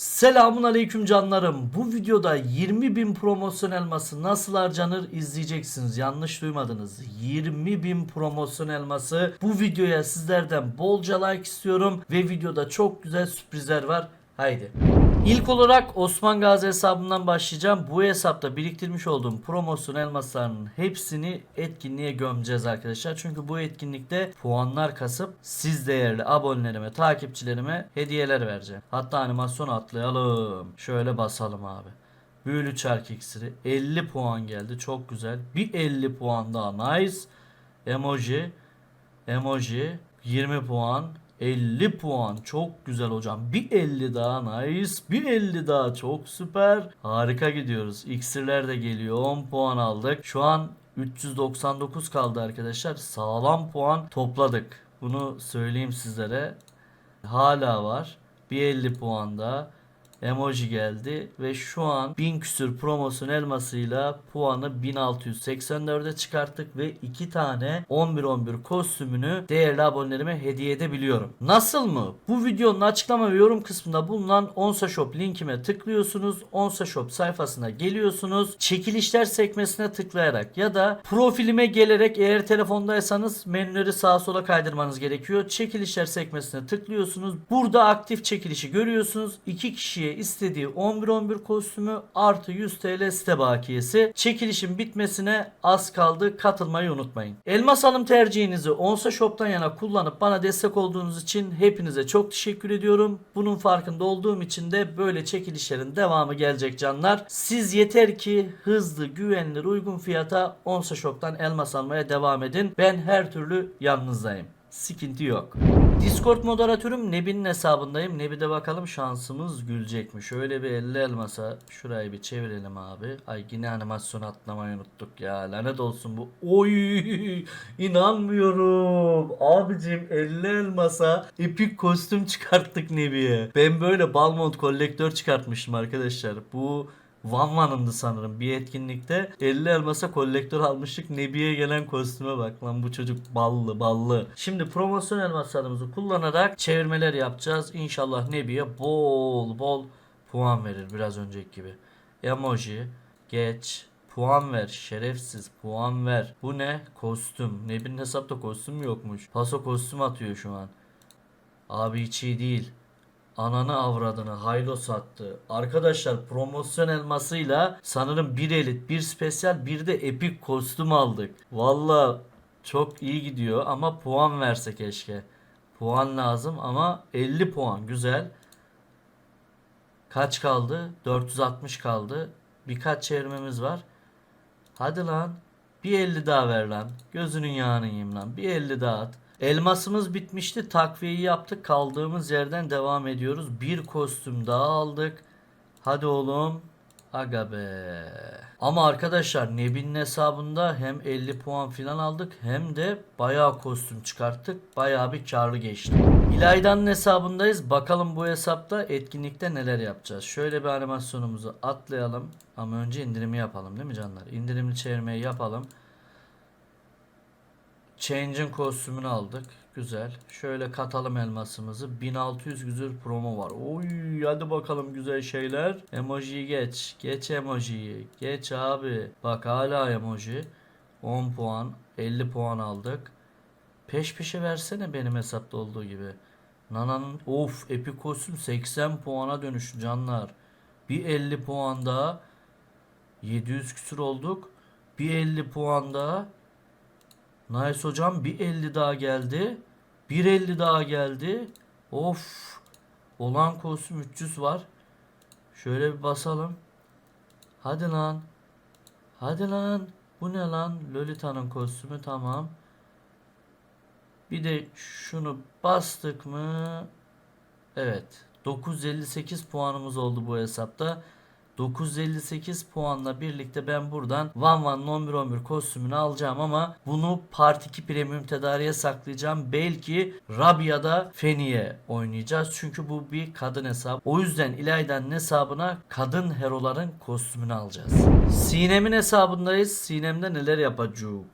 Selamun aleyküm canlarım. Bu videoda 20.000 promosyon elması nasıl harcanır izleyeceksiniz. Yanlış duymadınız. 20.000 promosyon elması. Bu videoya sizlerden bolca like istiyorum. Ve videoda çok güzel sürprizler var. Haydi. İlk olarak Osman Gazi hesabından başlayacağım. Bu hesapta biriktirmiş olduğum promosyon elmaslarının hepsini etkinliğe gömeceğiz arkadaşlar. Çünkü bu etkinlikte puanlar kasıp siz değerli abonelerime, takipçilerime hediyeler vereceğim. Hatta animasyonu atlayalım. Şöyle basalım abi. Büyülü çark iksiri 50 puan geldi. Çok güzel. Bir 50 puan daha. Nice. Emoji. Emoji 20 puan 50 puan. Çok güzel hocam. Bir 50 daha nice. Bir 50 daha. Çok süper. Harika gidiyoruz. İksirler de geliyor. 10 puan aldık. Şu an 399 kaldı arkadaşlar. Sağlam puan topladık. Bunu söyleyeyim sizlere. Hala var. Bir 50 puan daha emoji geldi ve şu an 1000 küsür promosyon elmasıyla puanı 1684'e çıkarttık ve 2 tane 11-11 kostümünü değerli abonelerime hediye edebiliyorum. Nasıl mı? Bu videonun açıklama ve yorum kısmında bulunan Onsa Shop linkime tıklıyorsunuz. Onsa Shop sayfasına geliyorsunuz. Çekilişler sekmesine tıklayarak ya da profilime gelerek eğer telefondaysanız menüleri sağa sola kaydırmanız gerekiyor. Çekilişler sekmesine tıklıyorsunuz. Burada aktif çekilişi görüyorsunuz. 2 kişiye istediği 11-11 kostümü artı 100 TL site bakiyesi. Çekilişin bitmesine az kaldı. Katılmayı unutmayın. Elmas alım tercihinizi Onsa Shop'tan yana kullanıp bana destek olduğunuz için hepinize çok teşekkür ediyorum. Bunun farkında olduğum için de böyle çekilişlerin devamı gelecek canlar. Siz yeter ki hızlı, güvenilir, uygun fiyata Onsa Shop'tan elmas almaya devam edin. Ben her türlü yanınızdayım. Sıkıntı yok. Discord moderatörüm Nebi'nin hesabındayım. Nebi'de bakalım şansımız gülecek mi? Şöyle bir 50 elmasa şurayı bir çevirelim abi. Ay yine animasyon atlamayı unuttuk ya. Lanet olsun bu. Oy inanmıyorum. Abicim 50 elmasa epik kostüm çıkarttık Nebi'ye. Ben böyle Balmont kolektör çıkartmıştım arkadaşlar. Bu Van Van'ındı sanırım bir etkinlikte 50 elmasa kolektör almıştık Nebi'ye gelen kostüme bak lan bu çocuk ballı ballı. Şimdi promosyon elmaslarımızı kullanarak çevirmeler yapacağız. İnşallah Nebi'ye bol bol puan verir biraz önceki gibi. Emoji geç puan ver şerefsiz puan ver. Bu ne? Kostüm. Nebi'nin hesapta kostüm yokmuş. Paso kostüm atıyor şu an. Abi hiç iyi değil. Ananı avradını haylo sattı. Arkadaşlar promosyon elmasıyla sanırım bir elit, bir spesyal, bir de epik kostüm aldık. Valla çok iyi gidiyor ama puan verse keşke. Puan lazım ama 50 puan güzel. Kaç kaldı? 460 kaldı. Birkaç çevirmemiz var. Hadi lan. Bir 50 daha ver lan. Gözünün yağını yiyeyim lan. Bir 50 daha at. Elmasımız bitmişti. Takviyeyi yaptık. Kaldığımız yerden devam ediyoruz. Bir kostüm daha aldık. Hadi oğlum. Aga be. Ama arkadaşlar Nebi'nin hesabında hem 50 puan falan aldık hem de bayağı kostüm çıkarttık. Bayağı bir karlı geçti. İlayda'nın hesabındayız. Bakalım bu hesapta etkinlikte neler yapacağız. Şöyle bir animasyonumuzu atlayalım. Ama önce indirimi yapalım değil mi canlar? İndirimli çevirmeyi yapalım. Change'in kostümünü aldık. Güzel. Şöyle katalım elmasımızı. 1600 güzel promo var. Oy hadi bakalım güzel şeyler. Emojiyi geç. Geç emojiyi. Geç abi. Bak hala emoji. 10 puan. 50 puan aldık. Peş peşe versene benim hesapta olduğu gibi. Nana'nın of epik kostüm 80 puana dönüştü canlar. Bir 50 puan daha. 700 küsür olduk. Bir 50 puan daha. Nice hocam bir 50 daha geldi. Bir 50 daha geldi. Of. Olan kostüm 300 var. Şöyle bir basalım. Hadi lan. Hadi lan. Bu ne lan? Lolita'nın kostümü tamam. Bir de şunu bastık mı? Evet. 958 puanımız oldu bu hesapta. 958 puanla birlikte ben buradan Van Van'ın 11-11 kostümünü alacağım ama bunu Part 2 Premium tedariğe saklayacağım. Belki Rabia'da Feni'ye oynayacağız. Çünkü bu bir kadın hesap. O yüzden İlayda'nın hesabına kadın heroların kostümünü alacağız. Sinem'in hesabındayız. Sinem'de neler yapacak?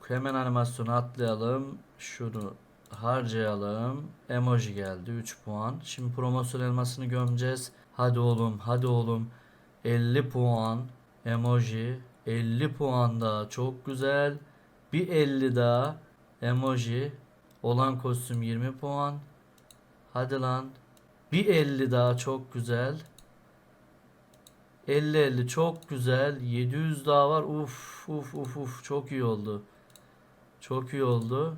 Hemen animasyonu atlayalım. Şunu harcayalım. Emoji geldi 3 puan. Şimdi promosyon elmasını gömeceğiz. Hadi oğlum, hadi oğlum. 50 puan. Emoji. 50 puan daha. Çok güzel. Bir 50 daha. Emoji. Olan kostüm 20 puan. Hadi lan. Bir 50 daha çok güzel. 50 50 çok güzel. 700 daha var. Uf uf uf uf çok iyi oldu. Çok iyi oldu.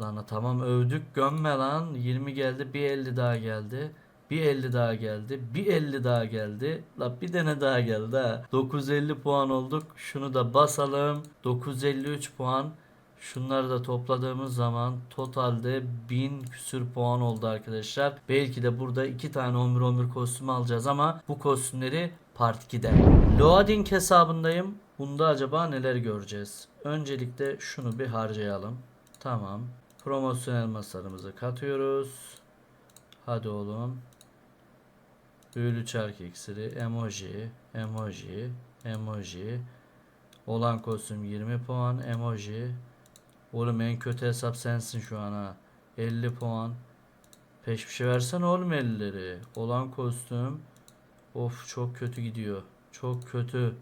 Lan tamam övdük gömme lan. 20 geldi. Bir 50 daha geldi. Bir 50 daha geldi. Bir 50 daha geldi. La bir tane daha geldi ha. 950 puan olduk. Şunu da basalım. 953 puan. Şunları da topladığımız zaman totalde 1000 küsür puan oldu arkadaşlar. Belki de burada iki tane 11-11 kostüm alacağız ama bu kostümleri Part 2'de. Loading hesabındayım. Bunda acaba neler göreceğiz? Öncelikle şunu bir harcayalım. Tamam. Promosyonel masarımızı katıyoruz. Hadi oğlum. Büyülü çark iksiri, emoji, emoji, emoji. Olan kostüm 20 puan, emoji. Oğlum en kötü hesap sensin şu an ha. 50 puan. Peş bir şey versene oğlum 50'leri. Olan kostüm. Of çok kötü gidiyor. Çok kötü.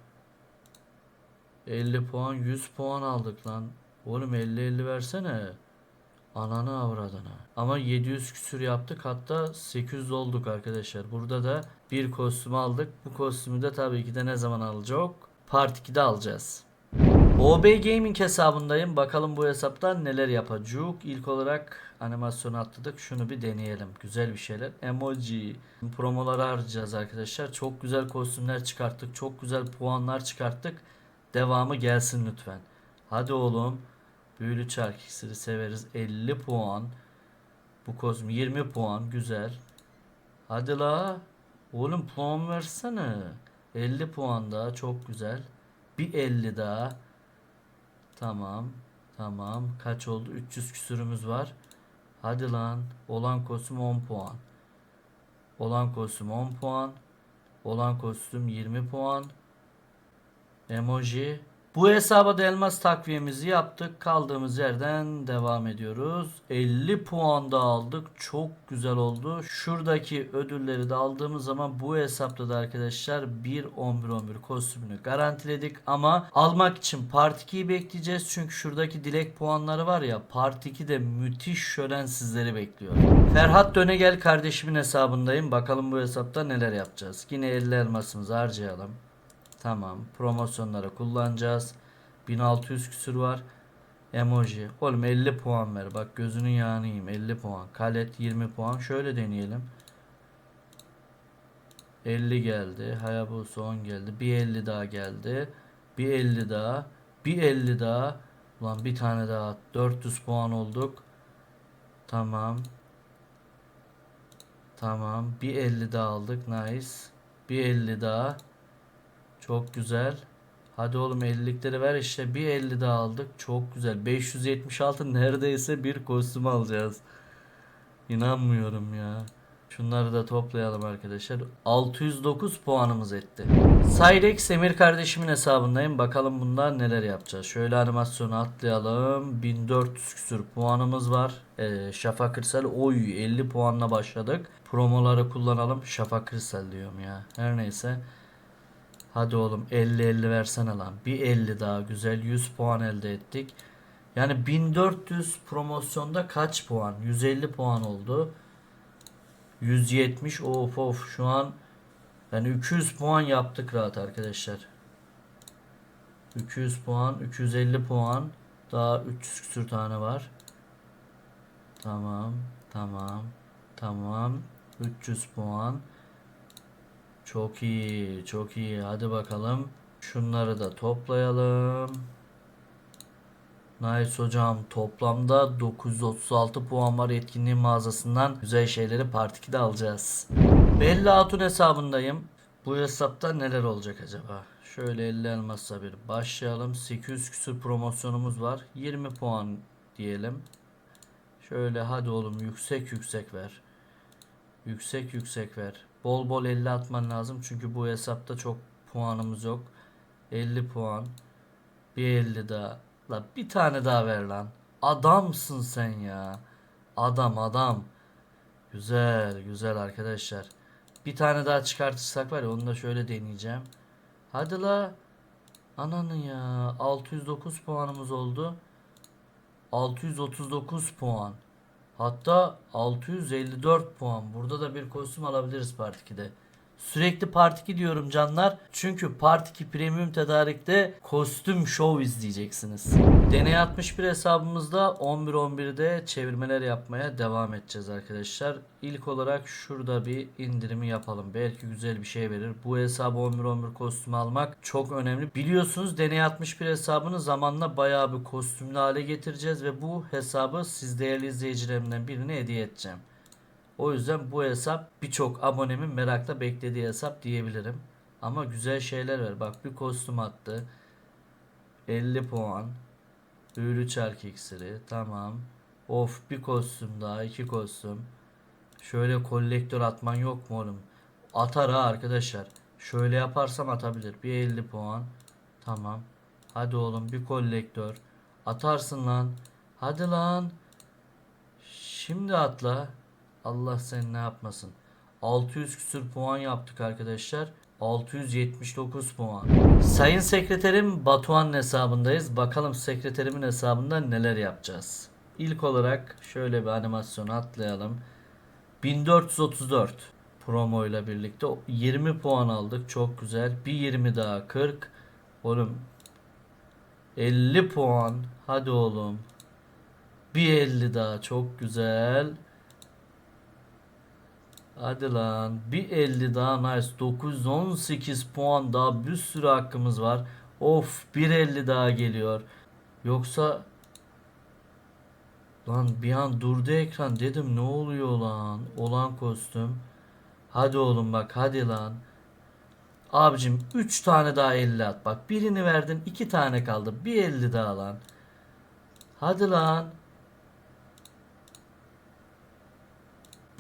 50 puan 100 puan aldık lan. Oğlum 50-50 versene. Ananı avradına. Ama 700 küsür yaptık hatta 800 olduk arkadaşlar. Burada da bir kostüm aldık. Bu kostümü de tabii ki de ne zaman alacak? Part 2'de alacağız. OB Gaming hesabındayım. Bakalım bu hesapta neler yapacak. İlk olarak animasyonu atladık. Şunu bir deneyelim. Güzel bir şeyler. Emoji. Promoları harcayacağız arkadaşlar. Çok güzel kostümler çıkarttık. Çok güzel puanlar çıkarttık. Devamı gelsin lütfen. Hadi oğlum. Büyülü çark severiz. 50 puan. Bu kostüm 20 puan. Güzel. Hadi la. Oğlum puan versene. 50 puan daha. Çok güzel. Bir 50 daha. Tamam. Tamam. Kaç oldu? 300 küsürümüz var. Hadi lan. Olan kostüm 10 puan. Olan kostüm 10 puan. Olan kostüm 20 puan. Emoji. Bu hesaba da elmas takviyemizi yaptık. Kaldığımız yerden devam ediyoruz. 50 puan da aldık. Çok güzel oldu. Şuradaki ödülleri de aldığımız zaman bu hesapta da arkadaşlar bir 11-11 kostümünü garantiledik. Ama almak için Part 2'yi bekleyeceğiz. Çünkü şuradaki dilek puanları var ya Part 2'de müthiş şölen sizleri bekliyor. Ferhat Dönegel kardeşimin hesabındayım. Bakalım bu hesapta neler yapacağız. Yine 50 elmasımızı harcayalım. Tamam. Promosyonlara kullanacağız. 1600 küsür var. Emoji. Oğlum 50 puan ver. Bak gözünün yağını yiyeyim. 50 puan. Kalet 20 puan. Şöyle deneyelim. 50 geldi. Hayabusa 10 geldi. Bir 50 daha geldi. Bir 50 daha. Bir 50 daha. Ulan bir tane daha. 400 puan olduk. Tamam. Tamam. Bir 50 daha aldık. Nice. Bir 50 daha. Çok güzel. Hadi oğlum 50'likleri ver işte. Bir 50 daha aldık. Çok güzel. 576 neredeyse bir kostüm alacağız. İnanmıyorum ya. Şunları da toplayalım arkadaşlar. 609 puanımız etti. Cyrex Emir kardeşimin hesabındayım. Bakalım bundan neler yapacağız. Şöyle animasyonu atlayalım. 1400 küsür puanımız var. Ee, Şafak Kırsal oy 50 puanla başladık. Promoları kullanalım. Şafak Kırsal diyorum ya. Her neyse. Hadi oğlum 50-50 versene lan. Bir 50 daha güzel 100 puan elde ettik. Yani 1400 promosyonda kaç puan? 150 puan oldu. 170 of of şu an yani 200 puan yaptık rahat arkadaşlar. 200 puan, 250 puan. Daha 300 küsür tane var. Tamam, tamam, tamam. 300 puan. Çok iyi, çok iyi. Hadi bakalım. Şunları da toplayalım. Nice hocam. Toplamda 936 puan var etkinliğin mağazasından. Güzel şeyleri Part 2'de alacağız. Bella Hatun hesabındayım. Bu hesapta neler olacak acaba? Şöyle 50 elmasla bir başlayalım. 800 küsür promosyonumuz var. 20 puan diyelim. Şöyle hadi oğlum yüksek yüksek ver. Yüksek yüksek ver. Bol bol 50 atman lazım çünkü bu hesapta çok puanımız yok. 50 puan. Bir 50 daha. La bir tane daha ver lan. Adamsın sen ya. Adam adam. Güzel güzel arkadaşlar. Bir tane daha çıkartırsak var ya onu da şöyle deneyeceğim. Hadi la. Ananı ya. 609 puanımız oldu. 639 puan. Hatta 654 puan. Burada da bir kostüm alabiliriz Part 2'de. Sürekli Part 2 diyorum canlar. Çünkü Part 2 Premium tedarikte kostüm show izleyeceksiniz. Deney 61 hesabımızda 11-11'de çevirmeler yapmaya devam edeceğiz arkadaşlar. İlk olarak şurada bir indirimi yapalım. Belki güzel bir şey verir. Bu hesabı 11-11 kostümü almak çok önemli. Biliyorsunuz Deney 61 hesabını zamanla bayağı bir kostümlü hale getireceğiz ve bu hesabı siz değerli izleyicilerimden birine hediye edeceğim. O yüzden bu hesap birçok abonemin merakla beklediği hesap diyebilirim. Ama güzel şeyler var. Bak bir kostüm attı. 50 puan. Büyülü çark iksiri. Tamam. Of bir kostüm daha. iki kostüm. Şöyle kolektör atman yok mu oğlum? Atar ha arkadaşlar. Şöyle yaparsam atabilir. Bir 50 puan. Tamam. Hadi oğlum bir kolektör. Atarsın lan. Hadi lan. Şimdi atla. Allah sen ne yapmasın. 600 küsür puan yaptık arkadaşlar. 679 puan. Sayın sekreterim Batuhan hesabındayız. Bakalım sekreterimin hesabında neler yapacağız. İlk olarak şöyle bir animasyonu atlayalım. 1434 promo ile birlikte 20 puan aldık. Çok güzel. Bir 20 daha 40. Oğlum 50 puan. Hadi oğlum. Bir 50 daha çok güzel. Hadi lan. Bir 50 daha nice. 918 puan daha bir sürü hakkımız var. Of bir 50 daha geliyor. Yoksa Lan bir an durdu ekran dedim ne oluyor lan? Olan kostüm. Hadi oğlum bak hadi lan. Abicim 3 tane daha 50 at. Bak birini verdin 2 tane kaldı. Bir 50 daha lan. Hadi lan.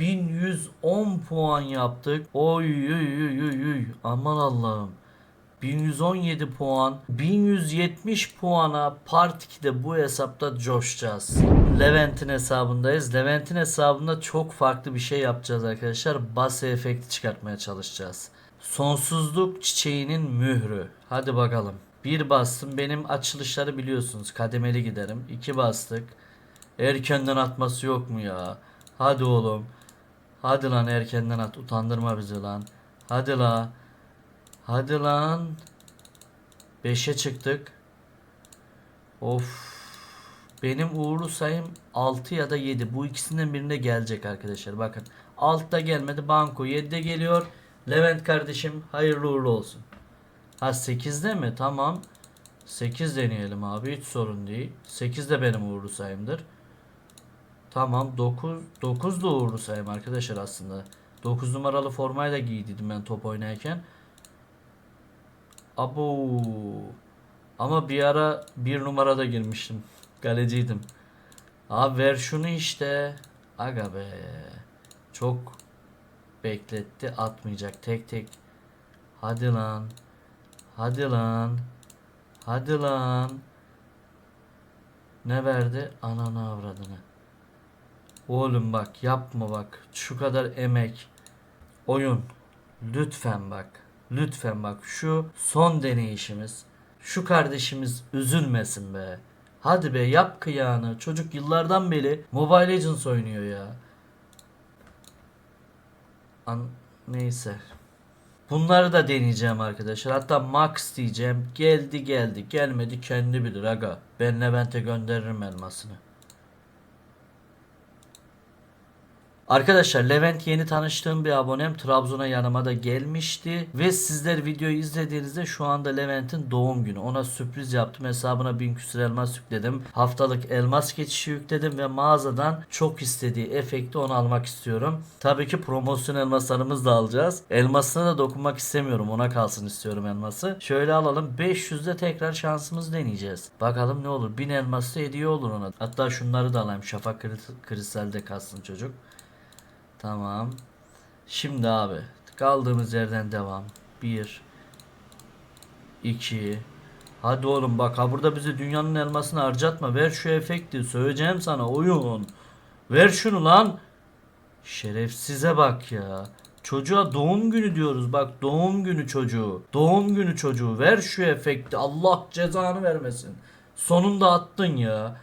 1110 puan yaptık. Oy oy oy oy oy. Aman Allah'ım. 1117 puan. 1170 puana Part 2'de bu hesapta coşacağız. Levent'in hesabındayız. Levent'in hesabında çok farklı bir şey yapacağız arkadaşlar. Bas efekti çıkartmaya çalışacağız. Sonsuzluk çiçeğinin mührü. Hadi bakalım. Bir bastım. Benim açılışları biliyorsunuz. Kademeli giderim. İki bastık. Erkenden atması yok mu ya? Hadi oğlum. Hadi lan erkenden at. Utandırma bizi lan. Hadi la. Hadi lan. 5'e çıktık. Of. Benim uğurlu sayım 6 ya da 7. Bu ikisinden birine gelecek arkadaşlar. Bakın. Altta gelmedi. Banko 7'de geliyor. Levent kardeşim hayırlı uğurlu olsun. Ha 8'de mi? Tamam. 8 deneyelim abi. Hiç sorun değil. 8 de benim uğurlu sayımdır. Tamam 9 9 da uğurlu sayım arkadaşlar aslında. 9 numaralı formayı da giydiydim ben top oynarken. Abo. Ama bir ara bir numarada girmiştim. Galeciydim. Abi ver şunu işte. Aga be. Çok bekletti. Atmayacak. Tek tek. Hadi lan. Hadi lan. Hadi lan. Ne verdi? Ananı avradını. Oğlum bak yapma bak. Şu kadar emek. Oyun. Lütfen bak. Lütfen bak. Şu son deneyişimiz. Şu kardeşimiz üzülmesin be. Hadi be yap kıyağını. Çocuk yıllardan beri Mobile Legends oynuyor ya. An neyse. Bunları da deneyeceğim arkadaşlar. Hatta Max diyeceğim. Geldi geldi. Gelmedi kendi bilir aga. Ben Levent'e gönderirim elmasını. Arkadaşlar Levent yeni tanıştığım bir abonem Trabzon'a yanıma da gelmişti ve sizler videoyu izlediğinizde şu anda Levent'in doğum günü. Ona sürpriz yaptım. Hesabına bin küsür elmas yükledim. Haftalık elmas geçişi yükledim ve mağazadan çok istediği efekti onu almak istiyorum. Tabii ki promosyon elmaslarımızı da alacağız. Elmasına da dokunmak istemiyorum. Ona kalsın istiyorum elması. Şöyle alalım. 500'de tekrar şansımız deneyeceğiz. Bakalım ne olur. 1000 elması hediye olur ona. Hatta şunları da alayım. Şafak kri- kristalde kalsın çocuk. Tamam. Şimdi abi kaldığımız yerden devam. 1 2 Hadi oğlum bak ha burada bizi dünyanın elmasını harcatma. Ver şu efekti. Söyleyeceğim sana oyun. Ver şunu lan. Şerefsize bak ya. Çocuğa doğum günü diyoruz bak doğum günü çocuğu. Doğum günü çocuğu ver şu efekti Allah cezanı vermesin. Sonunda attın ya.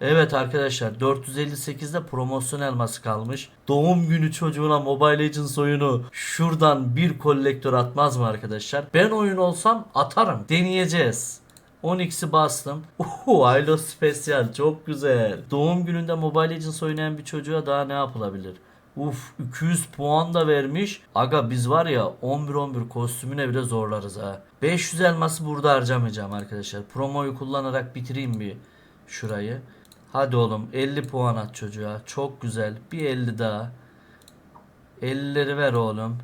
Evet arkadaşlar 458'de promosyon elması kalmış. Doğum günü çocuğuna Mobile Legends oyunu şuradan bir kolektör atmaz mı arkadaşlar? Ben oyun olsam atarım. Deneyeceğiz. 10x'i bastım. Uhu Aylo Special çok güzel. Doğum gününde Mobile Legends oynayan bir çocuğa daha ne yapılabilir? Uf 200 puan da vermiş. Aga biz var ya 11-11 kostümüne bile zorlarız ha. 500 elması burada harcamayacağım arkadaşlar. Promoyu kullanarak bitireyim bir şurayı. Hadi oğlum 50 puan at çocuğa. Çok güzel. Bir 50 daha. 50'leri ver oğlum.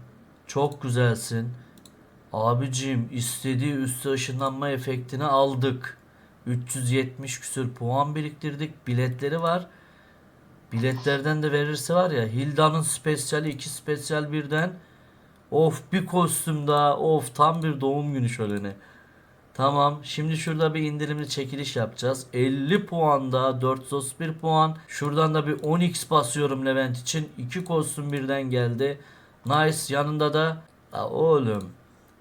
Çok güzelsin. Abicim istediği üstü ışınlanma efektini aldık. 370 küsür puan biriktirdik. Biletleri var. Biletlerden de verirse var ya Hilda'nın spesyali iki spesyal birden. Of bir kostüm daha. Of tam bir doğum günü şöleni. Tamam. Şimdi şurada bir indirimli çekiliş yapacağız. 50 puan daha 431 puan. Şuradan da bir 10x basıyorum Levent için. 2 kostüm birden geldi. Nice. Yanında da La oğlum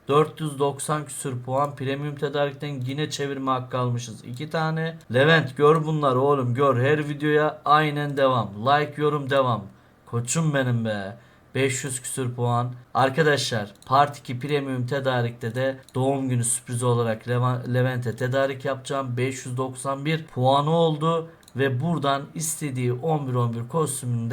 490 küsür puan premium tedarikten yine çevirme hakkı almışız. 2 tane. Levent gör bunları oğlum gör. Her videoya aynen devam. Like yorum devam. Koçum benim be. 500 küsür puan. Arkadaşlar Part 2 Premium tedarikte de doğum günü sürprizi olarak Levent'e tedarik yapacağım. 591 puanı oldu ve buradan istediği 11-11 kostümünü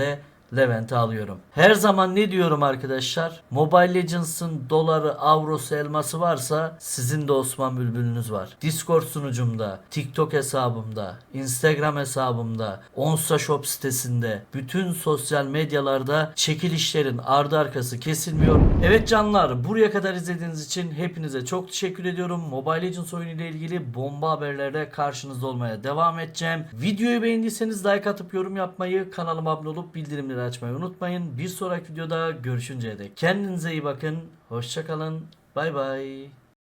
de Levent'e alıyorum. Her zaman ne diyorum arkadaşlar? Mobile Legends'ın doları, avrosu, elması varsa sizin de Osman Bülbül'ünüz var. Discord sunucumda, TikTok hesabımda, Instagram hesabımda, Onsa Shop sitesinde, bütün sosyal medyalarda çekilişlerin ardı arkası kesilmiyor. Evet canlar buraya kadar izlediğiniz için hepinize çok teşekkür ediyorum. Mobile Legends oyunu ile ilgili bomba haberlerle karşınızda olmaya devam edeceğim. Videoyu beğendiyseniz like atıp yorum yapmayı, kanalıma abone olup bildirimleri açmayı unutmayın. Bir sonraki videoda görüşünceye dek kendinize iyi bakın. Hoşçakalın. Bay bay.